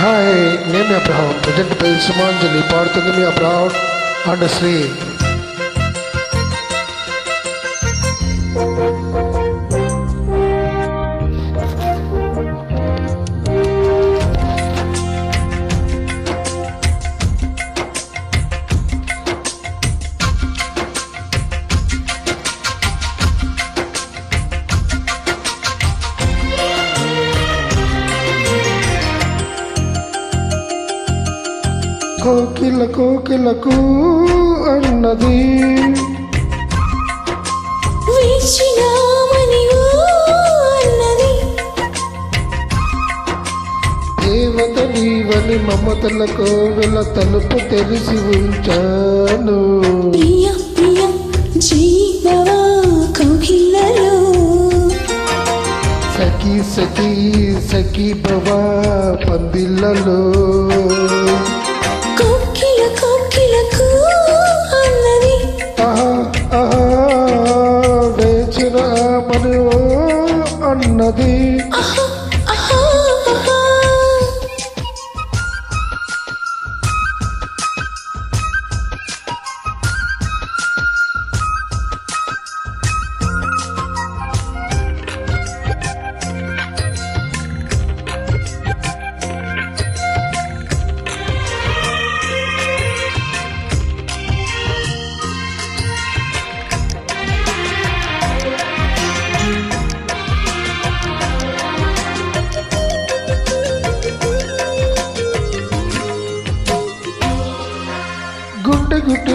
Hi, name Abraham. Present by Sumanjali, the Abraham and Sri. కోకిల కోకిలకు అన్నది. దేవత నీవని మమతలకు వెల తలుపు తెరిచి ఉంచాను. ప్రియ ప్రియ జీవవా కోకిలలో. సఖీ సఖీ సఖీ భవా పందిళ్ళలో. అన్నది.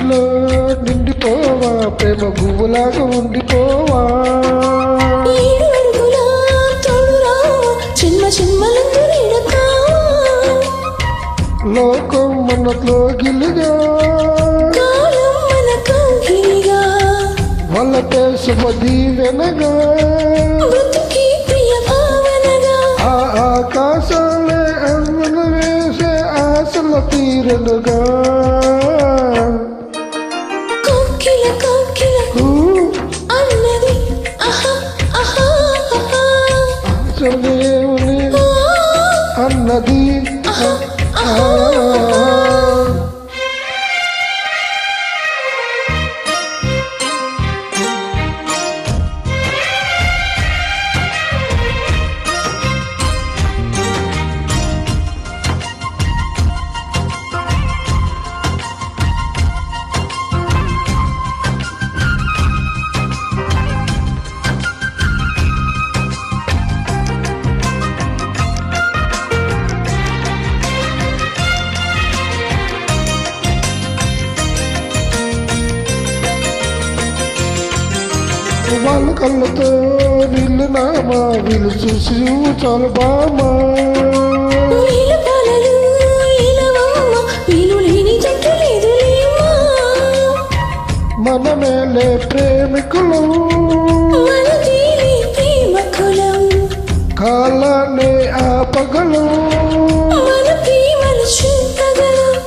గుడ్డులో నిండిపోవా? ప్రేమ గువ్వులాగా ఉండిపోవా? లోకం మనలో గిలిగా శుభదీ వెనగా ఆ ఆకాశాలే అమ్మలు వేసే ఆశల తీరనుగా. oh, oh. oh. కళ్ళతో వీళ్ళు నామా వీళ్ళు చూసి చాలు బామా. మనమేలే ప్రేమికులు. కాలాన్ని ఆపగలు.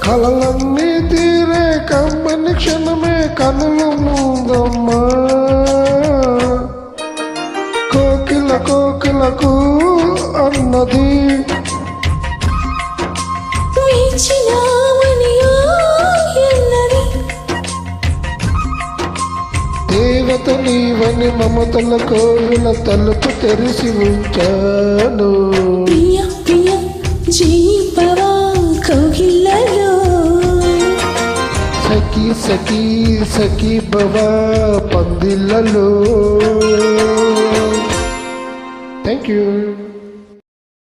కలలన్నీ తీరే కమ్మని క్షణమే కనులు ముందమ్మా. అన్నది. దేవత నీవని మమతల కోవిల తలుపు తెరిచి ఉంచాను. ప్రియ ప్రియ జీపవా కోగిలలో సఖీ సఖీ సఖీ భవా పందిళ్ళలో. Thank you.